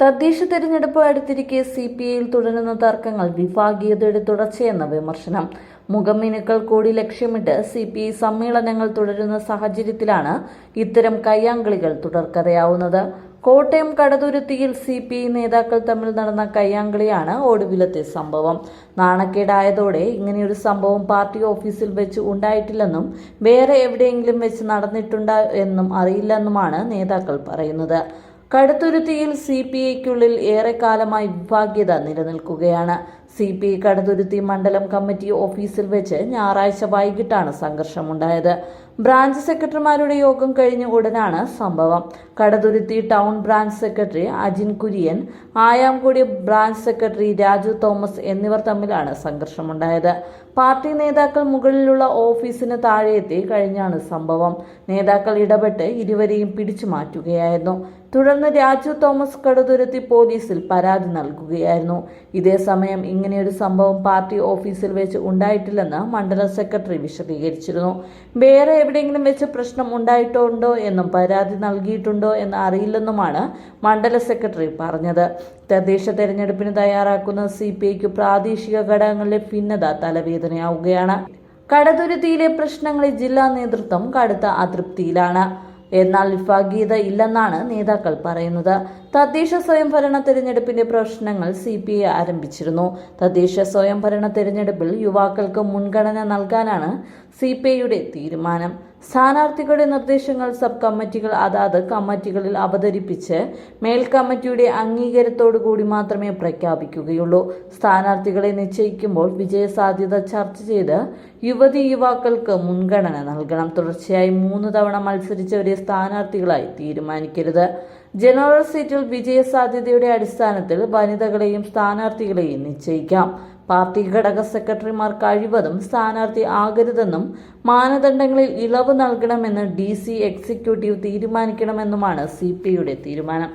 തദ്ദേശ തെരഞ്ഞെടുപ്പ് അടുത്തിരിക്കെ C P ഐയിൽ തുടരുന്ന തർക്കങ്ങൾ വിഭാഗീയതയുടെ തുടർച്ചയെന്ന വിമർശനം. മുഖമിനുക്കൾ കൂടി ലക്ഷ്യമിട്ട് സി പി ഐ സമ്മേളനങ്ങൾ തുടരുന്ന സാഹചര്യത്തിലാണ് ഇത്തരം കയ്യാങ്കളികൾ തുടർക്കഥയാവുന്നത്. കോട്ടയം കടതുരുത്തിയിൽ സി പി ഐ നേതാക്കൾ തമ്മിൽ നടന്ന കയ്യാങ്കളിയാണ് ഒടുവിലത്തെ സംഭവം. നാണക്കേടായതോടെ ഇങ്ങനെയൊരു സംഭവം പാർട്ടി ഓഫീസിൽ വെച്ച് ഉണ്ടായിട്ടില്ലെന്നും വേറെ എവിടെയെങ്കിലും വെച്ച് നടന്നിട്ടുണ്ടോ എന്നും അറിയില്ലെന്നുമാണ് നേതാക്കൾ പറയുന്നത്. കടുത്തുരുത്തിയിൽ സി പി ഐക്കുള്ളിൽ ഏറെക്കാലമായി വിഭാഗ്യത നിലനിൽക്കുകയാണ്. സി പി ഐ കടുത്തുരുത്തി മണ്ഡലം കമ്മിറ്റി ഓഫീസിൽ വെച്ച് ഞായറാഴ്ച വൈകിട്ടാണ് സംഘർഷമുണ്ടായത്. ബ്രാഞ്ച് സെക്രട്ടറിമാരുടെ യോഗം കഴിഞ്ഞ ഉടനാണ് സംഭവം. Kaduthuruthy town branch secretary Ajin Kurian Ayamkudi branch secretary Raju Thomas എന്നിവർ തമ്മിലാണ് സംഘർഷമുണ്ടായത്. പാർട്ടി നേതാക്കൾ മുകളിലുള്ള ഓഫീസിന് താഴെയെത്തി കഴിഞ്ഞാണ് സംഭവം. നേതാക്കൾ ഇടപെട്ട് ഇരുവരെയും പിടിച്ചു മാറ്റുകയായിരുന്നു. തുടർന്ന് രാജു തോമസ് കടതുരുത്തി പോലീസിൽ പരാതി നൽകുകയായിരുന്നു. ഇതേസമയം ഇങ്ങനെയൊരു സംഭവം പാർട്ടി ഓഫീസിൽ വെച്ച് ഉണ്ടായിട്ടില്ലെന്ന് മണ്ഡലം സെക്രട്ടറി വിശദീകരിച്ചിരുന്നു. വേറെ എവിടെയെങ്കിലും വെച്ച് പ്രശ്നം ഉണ്ടായിട്ടുണ്ടോ എന്നും പരാതി നൽകിയിട്ടുണ്ടോ എന്ന് അറിയില്ലെന്നുമാണ് മണ്ഡല സെക്രട്ടറി പറഞ്ഞത്. തദ്ദേശ തെരഞ്ഞെടുപ്പിന് തയ്യാറാക്കുന്ന സി പി ഐക്ക് പ്രാദേശിക ഘടകങ്ങളിലെ ഭിന്നത തലവേദനയാവുകയാണ്. കടതുരുത്തിയിലെ പ്രശ്നങ്ങളിൽ ജില്ലാ നേതൃത്വം കടുത്ത അതൃപ്തിയിലാണ്. എന്നാൽ വിഭാഗീയത ഇല്ലെന്നാണ് നേതാക്കൾ പറയുന്നത്. തദ്ദേശ സ്വയംഭരണ തെരഞ്ഞെടുപ്പിന്റെ പ്രശ്നങ്ങൾ സി പി ഐ ആരംഭിച്ചിരുന്നു. തദ്ദേശ സ്വയംഭരണ തെരഞ്ഞെടുപ്പിൽ യുവാക്കൾക്ക് മുൻഗണന നൽകാനാണ് സി പി ഐയുടെ തീരുമാനം. സ്ഥാനാർത്ഥികളുടെ നിർദ്ദേശങ്ങൾ സബ് കമ്മിറ്റികൾ അതാത് കമ്മിറ്റികളിൽ അവതരിപ്പിച്ച് മേൽ കമ്മിറ്റിയുടെ അംഗീകാരത്തോടു കൂടി മാത്രമേ പ്രഖ്യാപിക്കുകയുള്ളൂ. സ്ഥാനാർത്ഥികളെ നിശ്ചയിക്കുമ്പോൾ വിജയസാധ്യത ചർച്ച ചെയ്ത് യുവതി യുവാക്കൾക്ക് മുൻഗണന നൽകണം. തുടർച്ചയായി മൂന്ന് തവണ മത്സരിച്ചവരെ സ്ഥാനാർത്ഥികളായി തീരുമാനിക്കരുത്. ജനറൽ സീറ്റിൽ വിജയ സാധ്യതയുടെ അടിസ്ഥാനത്തിൽ വനിതകളെയും സ്ഥാനാർത്ഥികളെയും നിശ്ചയിക്കാം. പാർട്ടി ഘടക സെക്രട്ടറിമാർ കഴിവതും സ്ഥാനാർത്ഥി ആകരുതെന്നും മാനദണ്ഡങ്ങളിൽ ഇളവ് നൽകണമെന്ന് ഡി സി എക്സിക്യൂട്ടീവ് തീരുമാനിക്കണമെന്നുമാണ് സി പി ഐയുടെ തീരുമാനം.